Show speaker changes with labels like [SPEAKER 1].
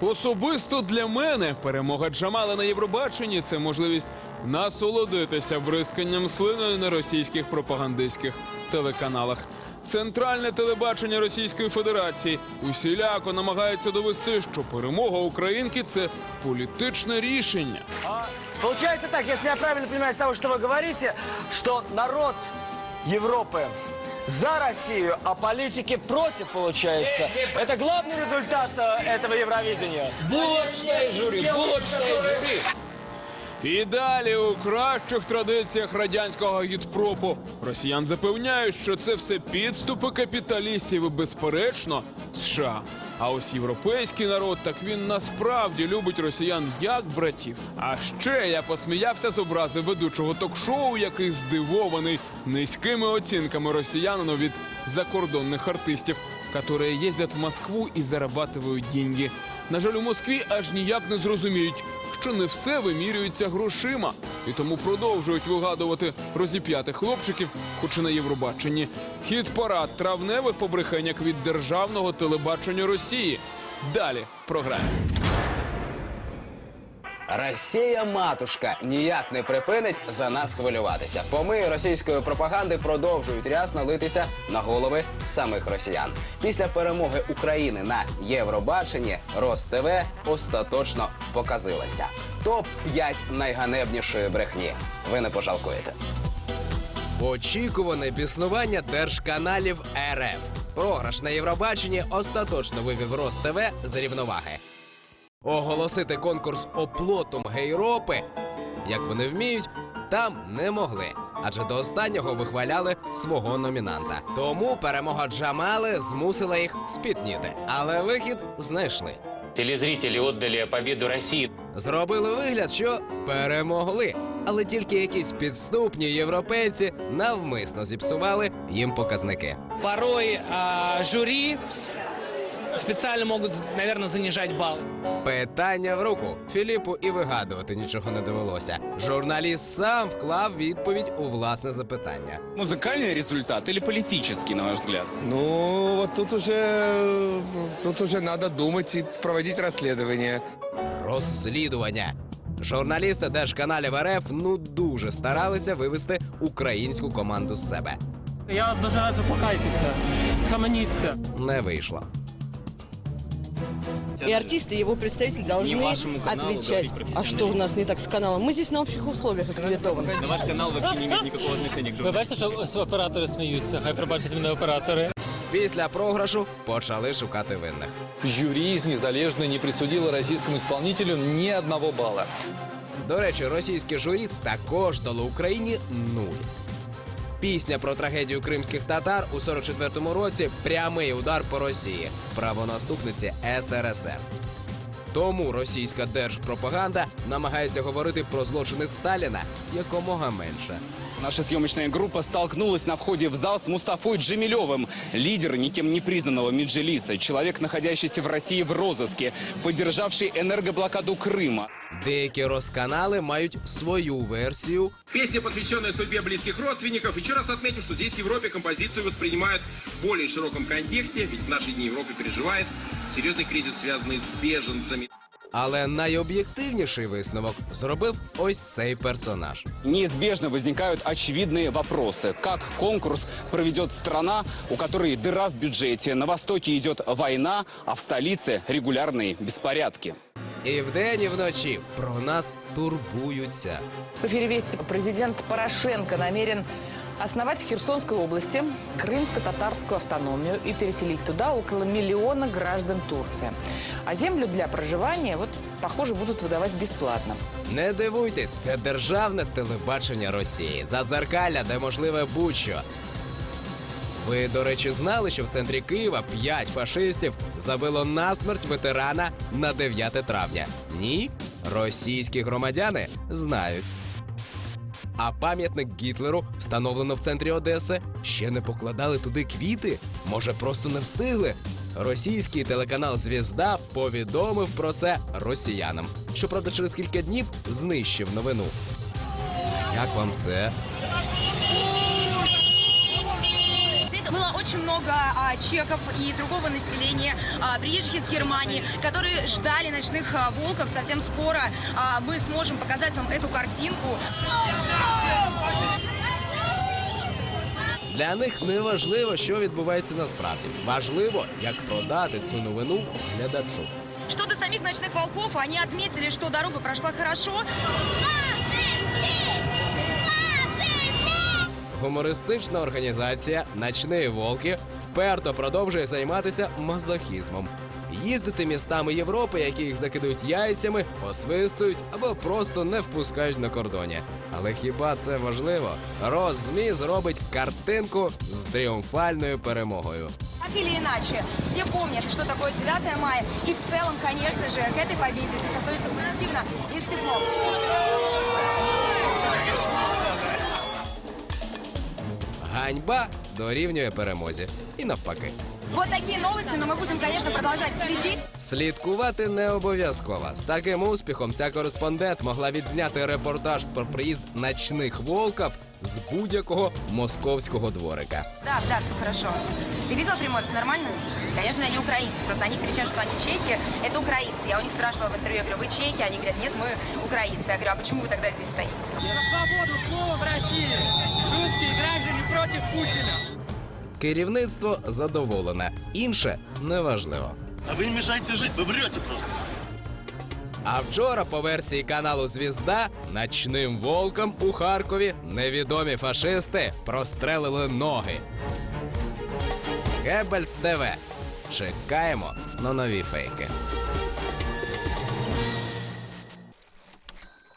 [SPEAKER 1] Особисто для мене перемога Джамала на Євробаченні це можливість насолодитися бризканням слиною на російських пропагандистських телеканалах. Центральне телебачення Російської Федерації усіляко намагається довести, що перемога українки це політичне рішення.
[SPEAKER 2] Получается так, если я правильно понимаю из того, что вы говорите, что народ Европы за Россию, а политики против, получается. Это главный результат э, этого Евровидения.
[SPEAKER 3] Булочное жюри, булочное жюри.
[SPEAKER 1] І далі у кращих традиціях радянського гідпропу росіян запевняють, що це все підступи капіталістів і безперечно США. А ось європейський народ, так він насправді любить росіян як братів. А ще я посміявся з образи ведучого ток-шоу, який здивований низькими оцінками росіянину від закордонних артистів, которые їздять в Москву і зарабатывают деньги. На жаль, у Москві аж ніяк не зрозуміють, що не все вимірюється грошима, і тому продовжують вигадувати розіп'ятих хлопчиків, хоч і на Євробаченні. Хіт парад травневих побрехеньок від державного телебачення Росії. Далі в програмі.
[SPEAKER 3] Росія матушка ніяк не припинить за нас хвилюватися. Помиї російської пропаганди продовжують рясно литися на голови самих росіян. Після перемоги України на Євробаченні РосТВ остаточно показилася. Топ 5 найганебнішої брехні. Ви не пожалкуєте. Очікуване біснування держканалів РФ. Програш на Євробаченні остаточно вивів РосТВ з рівноваги. Оголосити конкурс оплотом гейропи, як вони вміють, там не могли. Адже до останнього вихваляли свого номінанта. Тому перемога Джамали змусила їх спітніти. Але вихід знайшли.
[SPEAKER 4] Телезрители отдали победу России.
[SPEAKER 3] Зробили вигляд, що перемогли. Але тільки якісь підступні європейці навмисно зіпсували їм показники.
[SPEAKER 5] порой а, жюри специально могут, наверное, занижать балл.
[SPEAKER 3] Питання в руку. Філіпу і вигадувати нічого не довелося. Журналіст сам вклав відповідь у власне запитання.
[SPEAKER 6] Музыкальный результат или политический, на ваш взгляд?
[SPEAKER 7] Ну, вот тут уже, тут уже надо думать и проводить расследование.
[SPEAKER 3] Розслідування. Журналісти держканалів РФ ну дуже старалися вивести українську команду з себе.
[SPEAKER 8] Я дуже раджу покайтеся, схаменіться.
[SPEAKER 3] Не вийшло.
[SPEAKER 9] И артисты, его представители должны
[SPEAKER 4] вашему каналу
[SPEAKER 9] отвечать.
[SPEAKER 4] говорить
[SPEAKER 9] А
[SPEAKER 4] профессионализм.
[SPEAKER 9] что у нас не так с каналом? Мы здесь на общих условиях аккредитованы.
[SPEAKER 4] Но ваш канал вообще не имеет никакого отношения к
[SPEAKER 8] Ви бачите, що оператори сміються, хай пробачать мене оператори.
[SPEAKER 3] Після програшу почали шукати винних.
[SPEAKER 10] Жюри из Незалежной не присудило российскому исполнителю ни одного балла.
[SPEAKER 3] До речі, російське журі також дало Україні нуль. Пісня про трагедію кримських татар у 44-му році прямий удар по Росії, правонаступниці СРСР. Тому російська держпропаганда намагається говорити про злочини Сталіна якомога менше.
[SPEAKER 6] Наша съемочная группа столкнулась на входе в зал с Мустафой Джемилевым, лидер никем не признанного Меджелиса, человек, находящийся в России в розыске, поддержавший энергоблокаду Крыма.
[SPEAKER 3] Деякі розканали мають свою версію,
[SPEAKER 11] Песня, посвященная судьбе близких родственников. Еще раз отметим, что здесь в Европе композицию воспринимают в более широком контексте, ведь в наши дни Европа переживает серьезный кризис, связанный с беженцами.
[SPEAKER 3] але найоб'єктивніший висновок зробив ось цей персонаж.
[SPEAKER 6] Неизбежно возникают очевидные вопросы. Как конкурс проведет страна, у которой дыра в бюджете, на Востоке идет война, а в столице регулярные беспорядки?
[SPEAKER 3] І вдень, і вночі про нас турбуються.
[SPEAKER 12] В эфире Вести президент Порошенко намерен основать в Херсонской области крымско-татарскую автономию и переселить туда около миллиона граждан Турции. А землю для проживания, вот, похоже, будут выдавать бесплатно.
[SPEAKER 3] Не дивуйтесь, це державне телебачення Росії. Задзеркалля, де можливе будь-що. Ви, до речі, знали, що в центрі Києва п'ять фашистів забило насмерть ветерана на 9 травня. Ні, російські громадяни знають. А пам'ятник Гітлеру, встановлено в центрі Одеси, ще не покладали туди квіти. Може, просто не встигли. Російський телеканал Звізда повідомив про це росіянам. Щоправда, через кілька днів знищив новину. Як вам це?
[SPEAKER 13] Здесь было очень очень много а, чеков и другого населения, а, приезжих из Германии, которые ждали ночных а, волков. Совсем скоро а, мы сможем показать вам эту картинку.
[SPEAKER 3] Для них не важливо, що відбувається насправді. Важливо, як продати цю новину глядачу.
[SPEAKER 13] Что до самих ночных волков, они отметили, что дорога прошла хорошо.
[SPEAKER 3] Гумористична організація Начні Волки вперто продовжує займатися мазохізмом. Їздити містами Європи, які їх закидують яйцями, освистують або просто не впускають на кордоні. Але хіба це важливо? Роззмі зробить картинку з тріумфальною перемогою.
[SPEAKER 13] Так или иначе, все помнят, что такое 9 мая. И в целом, конечно же, к этой победе здесь относится позитивно и с теплом.
[SPEAKER 3] Ганьба дорівнює перемозі. І навпаки.
[SPEAKER 13] Вот такие новости, но мы будем, конечно, продолжать следить.
[SPEAKER 3] Слідкувати не обов'язково. З таким успіхом ця кореспондент могла відзняти репортаж про приїзд ночних волків з будь-якого московського дворика.
[SPEAKER 13] Да, да, все хорошо. Ты видела прямой, все нормально? Конечно, они украинцы, просто они кричат, что они чеки. Это украинцы. Я у них спрашивала в интервью, я говорю, вы чеки? Они говорят, нет, мы украинцы. Я говорю, а почему вы тогда здесь стоите?
[SPEAKER 2] Свободу слова в России. Русские граждане против Путина.
[SPEAKER 3] Керівництво задоволене, інше неважливо.
[SPEAKER 14] А вы не мешаете жить, вы врете просто.
[SPEAKER 3] А вчора, по версії каналу Звізда, ночним волкам у Харкові невідомі фашисти прострелили ноги. Геббельс ТВ. Чекаємо на нові фейки.